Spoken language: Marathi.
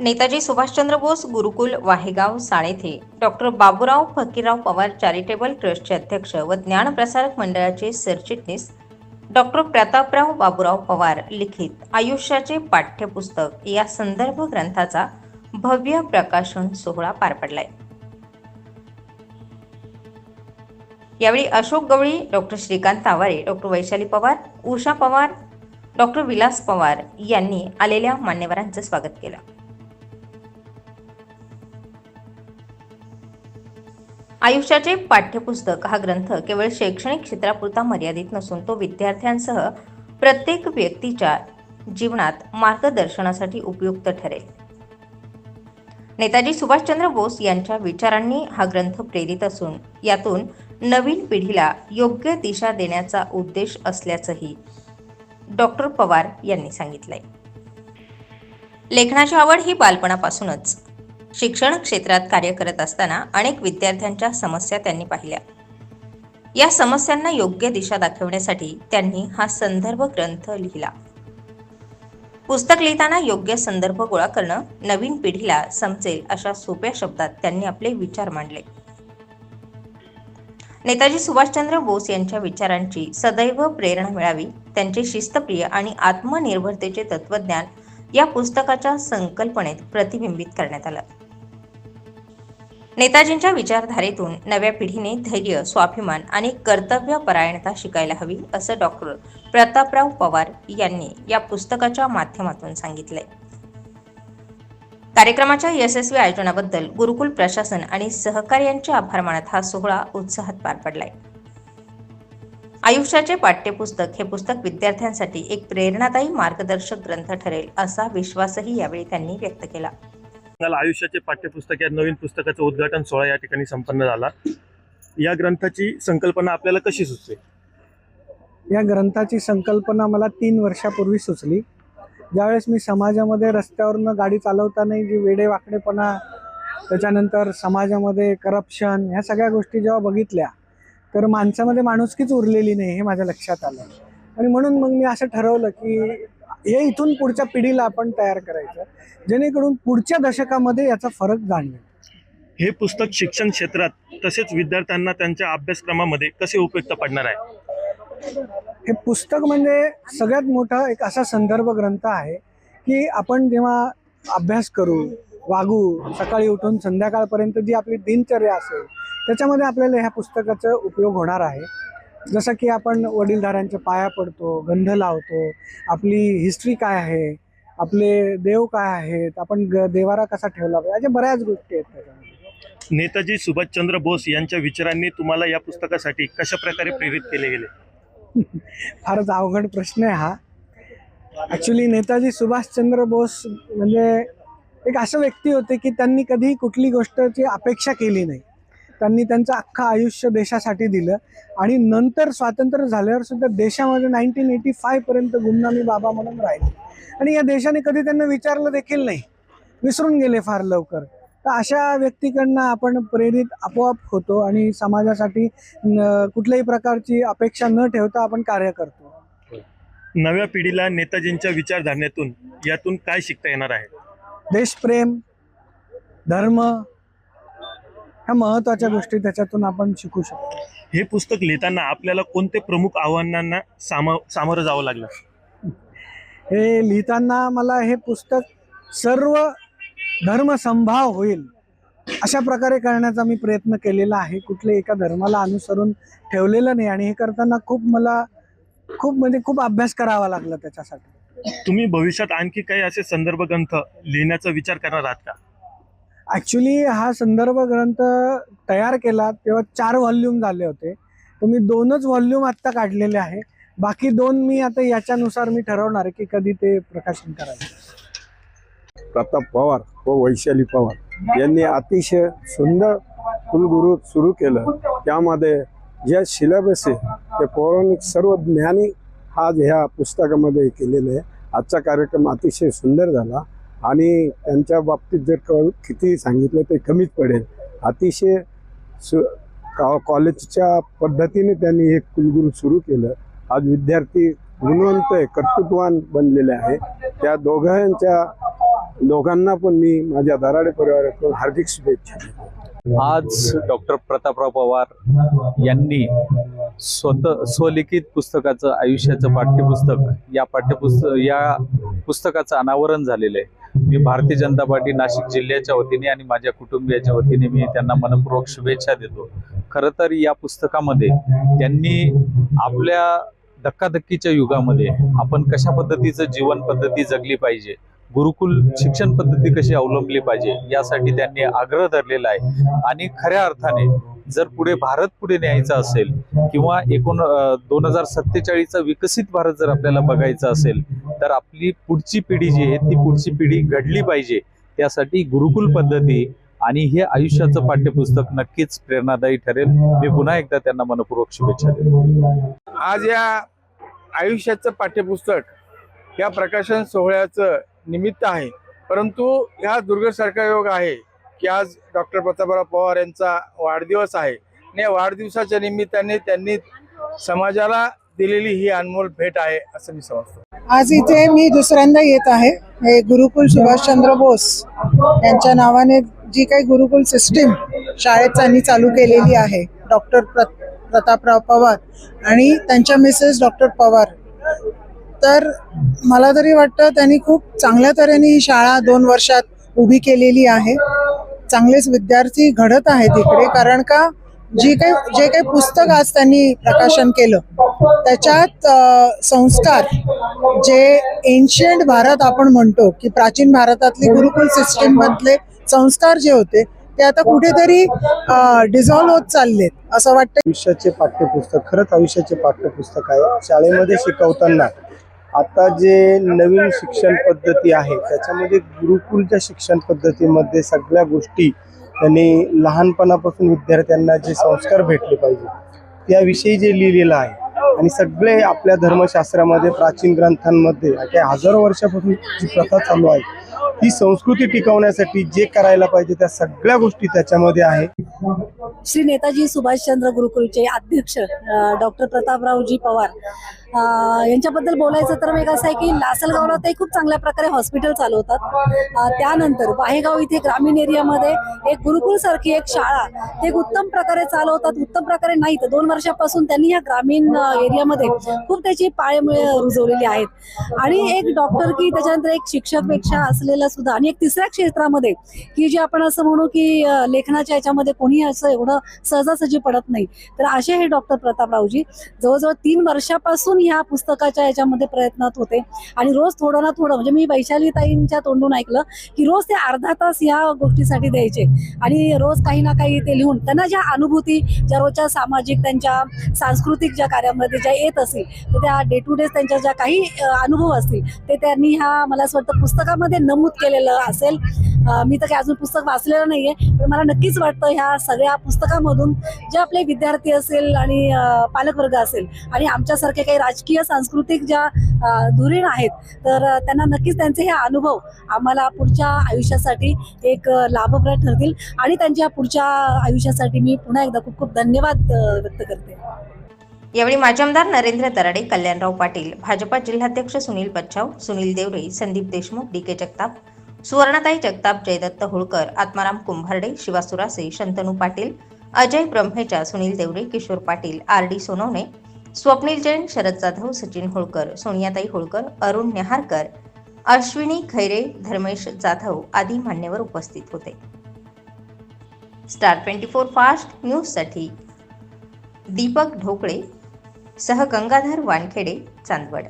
नेताजी सुभाषचंद्र बोस गुरुकुल वाहेगाव साळेथे. डॉक्टर बाबूराव फकीरराव पवार चॅरिटेबल ट्रस्टचे अध्यक्ष व ज्ञानप्रसारक मंडळाचे सरचिटणीस डॉक्टर प्रतापराव बाबूराव पवार लिखित आयुष्याचे पाठ्यपुस्तक या संदर्भ ग्रंथाचा भव्य प्रकाशन सोहळा पार पडलाय. यावेळी Ashok Gawali doctor Shrikant Aware doctor Vaishali Pawar Usha Pawar doctor Vilas Pawar यांनी आलेल्या मान्यवरांचं स्वागत केलं. आयुष्याचे पाठ्यपुस्तक हा ग्रंथ केवळ शैक्षणिक क्षेत्रापुरता मर्यादित नसून तो विद्यार्थ्यांसह प्रत्येक व्यक्तीच्या जीवनात मार्गदर्शनासाठी उपयुक्त ठरेल. नेताजी सुभाषचंद्र बोस यांच्या विचारांनी हा ग्रंथ प्रेरित असून यातून नवीन पिढीला योग्य दिशा देण्याचा उद्देश असल्याचंही डॉक्टर पवार यांनी सांगितलंय. लेखनाची आवड ही बालपणापासूनच शिक्षण क्षेत्रात कार्य करत असताना अनेक विद्यार्थ्यांच्या समस्या त्यांनी पाहिल्या. या समस्यांना योग्य दिशा दाखवण्यासाठी त्यांनी हा संदर्भ ग्रंथ लिहिला. पुस्तक लिहिताना योग्य संदर्भ गोळा करणं नवीन पिढीला समजेल अशा सोप्या शब्दात त्यांनी आपले विचार मांडले. नेताजी सुभाषचंद्र बोस यांच्या विचारांची सदैव प्रेरणा मिळावी त्यांचे शिस्तप्रिय आणि आत्मनिर्भरतेचे तत्वज्ञान या पुस्तकाच्या संकल्पनेत प्रतिबिंबित करण्यात आलं. नेताजींच्या विचारधारेतून नव्या पिढीने धैर्य स्वाभिमान आणि कर्तव्यपरायणता शिकायला हवी असं डॉक्टर प्रतापराव पवार यांनी या पुस्तकाच्या माध्यमातून सांगितलंय. कार्यक्रमाच्या यशस्वी आयोजनाबद्दल गुरुकुल प्रशासन आणि सहकार्यांचे आभार मानत हा सोहळा उत्साहात पार पडलाय. आयुष्याचे पाठ्यपुस्तक हे पुस्तक विद्यार्थ्यांसाठी एक प्रेरणादायी मार्गदर्शक ग्रंथ ठरेल असा विश्वासही यावेळी त्यांनी व्यक्त केला. आपल्याला आयुष्याचे पाठ्यपुस्तक या नवीन पुस्तकाचं उद्घाटन सोहळा या ठिकाणी संपन्न झाला. या ग्रंथाची संकल्पना आपल्याला कशी सुचते या ग्रंथाची संकल्पना मला तीन वर्षापूर्वी सुचली. ज्यावेळेस मी समाजामध्ये रस्त्यावरनं गाडी चालवतानाही जी वेडेवाकडेपणा त्याच्यानंतर समाजामध्ये करप्शन ह्या सगळ्या गोष्टी जेव्हा बघितल्या तर माणसामध्ये माणुसकीच उरलेली नाही हे माझ्या लक्षात आलं. आणि म्हणून मग मी असं ठरवलं की हे इथून पुढच्या पिढीला आपण तयार करायचं. जेणेकरून पुढच्या दशकामध्ये याचा फरक जाणवेल. हे पुस्तक शिक्षण क्षेत्रात तसेच विद्यार्थ्यांना त्यांच्या अभ्यासक्रमामध्ये कसे उपयुक्त पडणार आहे? हे पुस्तक म्हणजे सगळ्यात मोठा एक असा संदर्भ ग्रंथ आहे की आपण जेव्हा अभ्यास करू वागू सकाळी उठून संध्याकाळपर्यंत जी आपली दिनचर्या असेल त्याच्यामध्ये आपल्याला ह्या पुस्तकाचा उपयोग होणार आहे. जसं की आपण वडीलधाऱ्यांच्या पाया पडतो गंध लावतो आपली हिस्ट्री काय आहे आपले देव काय आहेत आपण ग देवारा कसा ठेवला पाहिजे अशा बऱ्याच गोष्टी आहेत त्याच्यामध्ये. नेताजी सुभाषचंद्र बोस यांच्या विचारांनी तुम्हाला या पुस्तकासाठी कशा प्रकारे प्रेरित केले गेले? फारच अवघड प्रश्न आहे हा. ॲक्च्युली नेताजी सुभाषचंद्र बोस म्हणजे एक असं व्यक्ती होते की त्यांनी कधी कुठली गोष्टची अपेक्षा केली नाही. त्यांनी त्यांचं अख्खं आयुष्य देशासाठी दिलं. आणि नंतर स्वातंत्र्य झाल्यावर सुद्धा देशामध्ये नाईन्टीन एटी फायपर्यंत गुमनामी बाबा म्हणून राहिले. आणि या देशाने कधी त्यांना विचारलं देखील नाही. विसरून गेले फार लवकर. तर अशा व्यक्तीकडनं आपण प्रेरित आपोआप होतो आणि समाजासाठी कुठल्याही प्रकारची अपेक्षा न ठेवता आपण कार्य करतो. नव्या पिढीला नेताजींच्या विचारधारणेतून यातून काय शिकता येणार आहे? देशप्रेम धर्म ह्या महत्त्वाच्या गोष्टी त्याच्यातून आपण शिकू शकतो. हे पुस्तक लिहिताना आपल्याला कोणते प्रमुख आव्हानांना साम सामोरं जावं लागलं? हे लिहिताना मला हे पुस्तक सर्व धर्मसंभाव होईल अशा प्रकारे करण्याचा मी प्रयत्न केलेला आहे. कुठल्या एका धर्माला अनुसरून ठेवलेलं नाही आणि हे करताना खूप मला खूप म्हणजे खूप अभ्यास करावा लागला त्याच्यासाठी. तुम्ही भविष्यात आणखी काही असे संदर्भ ग्रंथ लिहिण्याचा विचार करणार आहात का? ॲक्च्युली हा संदर्भ ग्रंथ तयार केला तेव्हा चार व्हॉल्यूम झाले होते. तर मी दोनच व्हॉल्यूम आत्ता काढलेले आहे. बाकी दोन मी आता याच्यानुसार मी ठरवणार आहे की कधी ते प्रकाशन करायचं. प्रताप पवार व वैशाली पवार यांनी अतिशय सुंदर कुलगुरू सुरू केलं. त्यामध्ये जे सिलेबस आहे ते पौराणिक सर्व ज्ञानी आज ह्या पुस्तकामध्ये केलेले आहे. आजचा कार्यक्रम अतिशय सुंदर झाला. आणि त्यांच्या बाबतीत जर क किती सांगितलं ते कमीच पडेल. अतिशय सु का कॉलेजच्या पद्धतीने त्यांनी हे कुलगुरू सुरू केलं. आज विद्यार्थी गुणवंत आहे कर्तृत्वान बनलेले आहे. त्या दोघांच्या दोघांना पण मी माझ्या दराडे परिवारातून हार्दिक शुभेच्छा आज डॉक्टर प्रतापराव पवार यांनी स्वतः स्वलिखित पुस्तकाचं आयुष्याचं पाठ्यपुस्तक या पाठ्यपुस्तक या पुस्तकाचं अनावरण झालेलं आहे. मी भारतीय जनता पार्टी नाशिक जिल्ह्याच्या वतीने आणि माझ्या कुटुंबियाच्या वतीने मी त्यांना मनपूर्वक शुभेच्छा देतो. खरं तर या पुस्तकामध्ये त्यांनी आपल्या धक्काधक्कीच्या युगामध्ये आपण कशा पद्धतीचं जीवन पद्धती जगली पाहिजे गुरुकुल शिक्षण पद्धती कशी अवलंबली पाहिजे यासाठी त्यांनी आग्रह धरलेला आहे आणि खऱ्या अर्थाने जर पुढे भारत पुढे न्यायचा असेल किंवा एकूण दोन हजार सत्तेचाळीसचा विकसित भारत जर आपल्याला बघायचा असेल तर आपली पुढची पिढी जी आहे ती पुढची पिढी घडली पाहिजे. त्यासाठी गुरुकुल पद्धती आणि हे आयुष्याचं पाठ्यपुस्तक नक्कीच प्रेरणादायी ठरेल. मी पुन्हा एकदा त्यांना मनपूर्वक शुभेच्छा देतो. आज या आयुष्याचं पाठ्यपुस्तक या प्रकाशन सोहळ्याचं निमित्त आहे. परंतु ह्या सरकार योग आहे. की आज डॉक्टर प्रतापराव पवार यांचा वाढदिवस आहे. आणि या वाढदिवसाच्या निमित्ताने त्यांनी समाजाला दिलेली ही अनमोल भेट आहे असं मी समजतो. आज इथे मी दुसऱ्यांदा येत आहे. हे गुरुकुल सुभाषचंद्र बोस यांच्या नावाने जी काही गुरुकुल सिस्टीम शाळेत त्यांनी चालू केलेली आहे डॉक्टर प्रतापराव पवार आणि त्यांच्या मिसेस डॉक्टर पवार. तर मला तरी वाटतं त्यांनी खूप चांगल्या तऱ्हेने ही शाळा दोन वर्षात उभी केलेली आहे. चांगलेच विद्यार्थी घडत आहेत इकडे. कारण का? जी काही जे काही पुस्तक आज त्यांनी प्रकाशन केलं त्याच्यात संस्कार जे एन्शियंट भारत आपण म्हणतो की प्राचीन भारतातली गुरुकुल सिस्टीम मधले संस्कार जे होते ते आता कुठेतरी डिझॉल्व्ह होत चाललेत असं वाटतं आयुष्याचे पाठ्यपुस्तक खरंच आयुष्याचे पाठ्यपुस्तक आहे. शाळेमध्ये शिकवताना आता जे नवीन शिक्षण पद्धती आहे त्याच्यामध्ये गुरुकुलच्या शिक्षण पद्धतीमध्ये सगळ्या गोष्टी त्यांनी लहानपणापासून विद्यार्थ्यांना जे संस्कार भेटले पाहिजे त्याविषयी जे लिहिलेलं आहे आणि सगळे आपल्या धर्मशास्त्रामध्ये प्राचीन ग्रंथांमध्ये काही हजारो वर्षापासून जी प्रथा चालू आहे ती संस्कृती टिकवण्यासाठी जे करायला पाहिजे त्या सगळ्या गोष्टी त्याच्यामध्ये आहे. श्री नेताजी सुभाषचंद्र गुरुकुलचे अध्यक्ष डॉक्टर प्रतापरावजी पवार यांच्याबद्दल बोलायचं तर एक असं आहे की लासलगावला ते खूप चांगल्या प्रकारे हॉस्पिटल चालवतात. त्यानंतर बाहेगाव इथे ग्रामीण एरियामध्ये एक गुरुकुल सारखी एक शाळा ते उत्तम प्रकारे चालवतात उत्तम प्रकारे नाही तर दोन वर्षापासून त्यांनी या ग्रामीण एरियामध्ये खूप त्याची पाळेमुळे रुजवलेली आहेत. आणि एक डॉक्टर की त्याच्यानंतर एक शिक्षकपेक्षा असलेला सुद्धा आणि एक तिसऱ्या क्षेत्रामध्ये की जे आपण असं म्हणू की लेखनाच्या याच्यामध्ये कोणी असं एवढं सहजासहजी पडत नाही. तर असे हे डॉक्टर प्रतापरावजी. जवळजवळ तीन वर्षापासून मी ह्या पुस्तकाच्या याच्यामध्ये प्रयत्नात होते. आणि रोज थोडं ना थोडं म्हणजे मी वैशाली ताईंच्या तोंडून ऐकलं की रोज ते अर्धा तास ह्या गोष्टीसाठी द्यायचे. आणि रोज काही ना काही ते लिहून त्यांना ज्या अनुभूती ज्या रोजच्या सामाजिक त्यांच्या सांस्कृतिक ज्या कार्यामध्ये ज्या येत असतील तर त्या डे टू डे त्यांच्या ज्या काही अनुभव असतील ते त्यांनी ह्या मला असं वाटतं पुस्तकामध्ये नमूद केलेलं असेल. मी तर काही अजून पुस्तक वाचलेलं नाहीये पण मला नक्कीच वाटतं ह्या सगळ्या पुस्तकामधून जे आपले विद्यार्थी असेल आणि पालकवर्ग असेल आणि आमच्यासारखे काही राजकीय सांस्कृतिक ज्या धुरीण आहेत तर त्यांना नक्कीच त्यांचे हे अनुभव आम्हाला पुढच्या आयुष्यासाठी एक लाभप्रद ठरतील आणि त्यांच्या पुढच्या आयुष्यासाठी मी पुन्हा एकदा खूप खूप धन्यवाद व्यक्त करते. यावेळी माजी आमदार नरेंद्र दराडे कल्याणराव पाटील भाजपा जिल्हाध्यक्ष Sunil Bachhav Sunil Deore Sandeep Deshmukh D K Jagtap Suvarnatai Jagtap Jaydatt Holkar Atmaram Kumbharde Shiva Surase Shantanu Patil Ajay Brahmecha Sunil Devde Kishor Patil R D Sonawane Swapnil Jain Sharad Jadhav Sachin Holkar Soniatai Holkar Arun Neharkar Ashwini Khaire Dharmesh Jadhav आदी मान्यवर उपस्थित होते. स्टार ट्वेंटी फोर फास्ट न्यूजसाठी दीपक ढोकळे सह गंगाधर वानखेडे चांदवड.